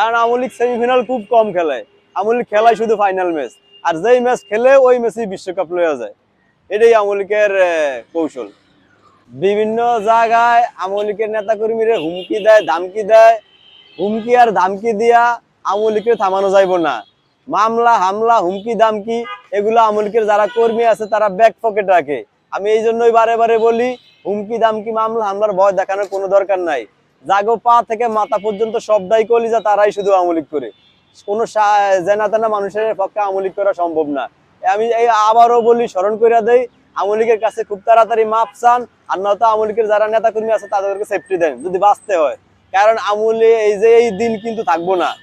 কারণ আমলিক সেমিফাইনাল খুব কম খেলে। আমলিক খেলায় শুধু ফাইনাল ম্যাচ আর যেই ম্যাচ খেলে, ওই ম্যাচই বিশ্বকাপ লয়ে যায়। এটাই আমলিকের কৌশল। বিভিন্ন জায়গায় আমলিকের নেতা কর্মীরা হুমকি দেয়, ধামকি দেয়। হুমকি আর ধামকি দিয়া আমলিকে থামানো যাইব না। মামলা, হামলা, হুমকি দামকি এগুলো আমলিকের যারা কর্মী আছে, তারা ব্যাক পকেট রাখে। আমি এই জন্যই বারে বারে বলি, হুমকি দামকি মামলা, হামলার ভয় দেখানোর কোনো দরকার নাই। জাগো পা থেকে মাথা পর্যন্ত সবটাই কলিজা, তারাই শুধু আমলিক করে। কোনো সা- জেনা তেনা মানুষের পক্ষে আমলিক করা সম্ভব না। আমি এই আবারও বলি, স্মরণ করে দেই আমলিকের কাছে খুব তাড়াতাড়ি মাপ চান, আর নয়তো আমলিকের যারা নেতা কর্মী আছে, তাদেরকে সেফটি দেন, যদি বাঁচতে হয়। কারণ আমলে এই যে এই দিন কিন্তু থাকব না।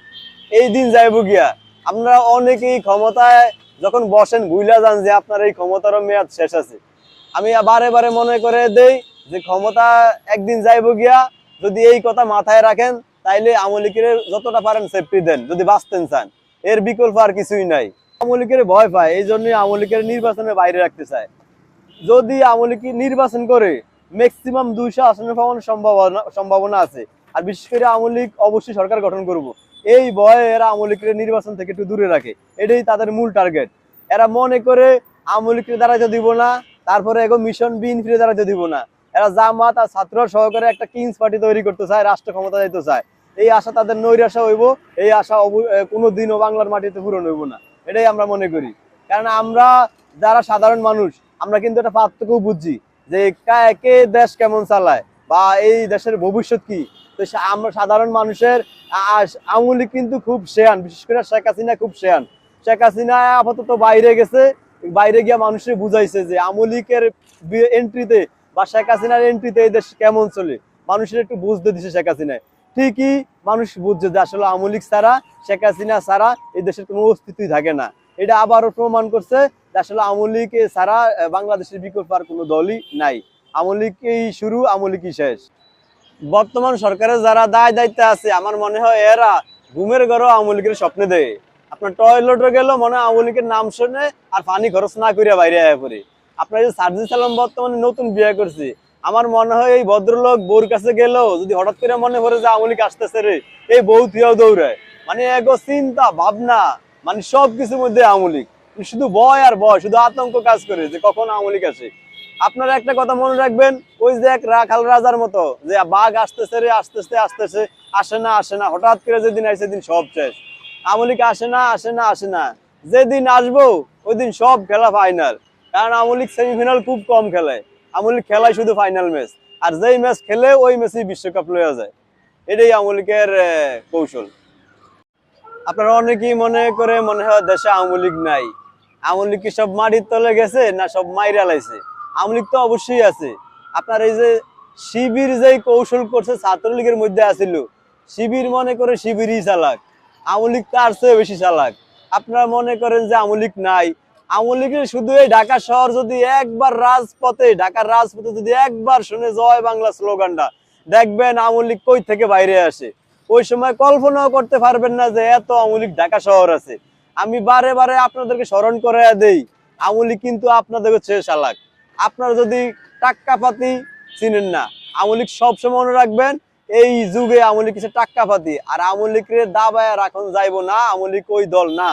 এই দিন যাইব গিয়া। আপনারা অনেকেই ক্ষমতায় যখন বসেন, ভুইলা যান যে আপনার এই ক্ষমতারও মেয়াদ শেষ আছে। আমি বারে বারে মনে করে দেই যে ক্ষমতা একদিন যাইব গিয়া যদি এই কথা মাথায় রাখেন, তাইলে আমলিকের যতটা পারেন সেফটি দেন, যদি বাঁচতেন চান। এর বিকল্প আর কিছুই নাই। আমলিকের ভয় পায়, এই জন্যই আমলিকের নির্বাচনের বাইরে রাখতে চায়। যদি আমলিক নির্বাচন করে ম্যাক্সিমাম দুইশো আসনে পাওয়ার সম্ভাবনা সম্ভাবনা আছে। আর বিশেষ করে আমলিক অবশ্যই সরকার গঠন করব। এই ভয়ে এরা আমলিকের নির্বাচন থেকে একটু দূরে রাখে। এটাই তাদের মূল টার্গেট এরা মনে করে আমলিকের দাঁড়াইতে দিব না, তারপরে এগো মিশন বিন ফিরে দাঁড়াইতে দিব না। এরা জামাত আর ছাত্র সহকারে একটা কিংস পার্টি তৈরি করতে চায় রাষ্ট্র ক্ষমতা যাইতে চায়। এই আশা তাদের নৈরাশা হইব এই আশা এ, কোনোদিনও বাংলার মাটিতে পূরণ হইব না। এটাই আমরা মনে করি। কারণ আমরা যারা সাধারণ মানুষ আমরা কিন্তু একটা পার্থক্য বুঝছি যে কা- দেশ কেমন চালায় বা এই দেশের ভবিষ্যৎ কি। তো আমরা সাধারণ মানুষের আমলি কিন্তু খুব শেয়ান বিশেষ করে শেখ হাসিনা খুব শেয়ান। শেখ হাসিনা আপাতত বাইরে গেছে বাইরে গিয়া মানুষের বুঝাইছে যে আমলিকের এন্ট্রিতে বা শেখ হাসিনার এন্ট্রিতে এই দেশ কেমন চলে? মানুষের একটু বুঝতে দিছে শেখ হাসিনায় ঠিকই মানুষ বুঝছে যে আসলে আমলিক ছাড়া, শেখ হাসিনা ছাড়া এই দেশের কোনো অস্তিত্বই থাকে না। এটা আবারও প্রমাণ করছে যে আসলে আমলিক ছাড়া বাংলাদেশের বিকল্প আর কোনো দলই নাই। আমলিকই শুরু আমলিকই শেষ। বর্তমান সরকারের যারা দায় দায়িত্বে আছে, আমার মনে হয় এরা ঘুমের ঘরও আমলিকের স্বপ্নে দেয়। আপনার টয়লেটে গেল, মনে হয় আমলিকের নাম শুনে আর পানি খরচ না করিয়া বাইরে আয়া পড়ে। আপনার যে সার্জি সালাম বর্তমানে নতুন বিয়ে করছে, আমার মনে হয় এই ভদ্রলোক বউর কাছে গেল যদি হঠাৎ করে মনে পড়ে যে আমলিক আসতেছে রে, এই বউ থিয়াও দৌড়ায়। মানে এগো চিন্তা, ভাবনা মানে সব কিছুর মধ্যে আমলিক শুধু ভয় আর ভয়, শুধু আতঙ্ক কাজ করে যে কখন আমলিক আসে আপনারা একটা কথা মনে রাখবেন, ওই যে এক রাখাল রাজার মতো, যে বাঘ আসতেছে রে, আসতেছে আসতেছে, আসে না আসে না, হঠাৎ করে যেদিন আসে সেদিন সব শেষ। আমলিক আসে না আসে না আসে না। যেদিন আসব ওই দিন সব খেলা ফাইনাল কারণ আমলিক সেমিফাইনাল খুব কম খেলে। আমলিক খেলায় শুধু ফাইনাল ম্যাচ আর যেই ম্যাচ খেলে, ওই ম্যাচই বিশ্বকাপ লয়ে যায়। এটাই আমলিকের কৌশল। আপনারা অনেকেই মনে করে মনে হয় দেশে আমলিক নাই। আমলিক কি সব মাটির তলে গেছে না সব মাইরা লাইছে? আমলিক তো অবশ্যই আছে। আপনার এই যে শিবির যেই কৌশল করছে, ছাত্রলীগের মধ্যে আছিল, শিবির মনে করে শিবিরই চালাক। আমলিক তার চেয়ে বেশি চালাক। আপনারা মনে করেন যে আমলিক নাই আমলিকের শুধু এই ঢাকা শহর যদি একবার রাজপথে, ঢাকার রাজপথে যদি একবার শুনে জয় বাংলা স্লোগানটা, দেখবেন আমলিক কই থেকে বাইরে আসে? ওই সময় কল্পনাও করতে পারবেন না যে এত আমলিক ঢাকা শহর আছে। আমি বারে বারে আপনাদেরকে স্মরণ করে দেই আমলিক কিন্তু আপনাদের চেয়ে চালাক আপনারা যদি টাক্কা পাতি চিনেন না আমলিক সবসময় মনে রাখবেন, এই যুগে আমলিক কিছু টাক্কা পাতি। আর আমলিকের দাবায় রাখন যাইব না আমলিক ওই দল না।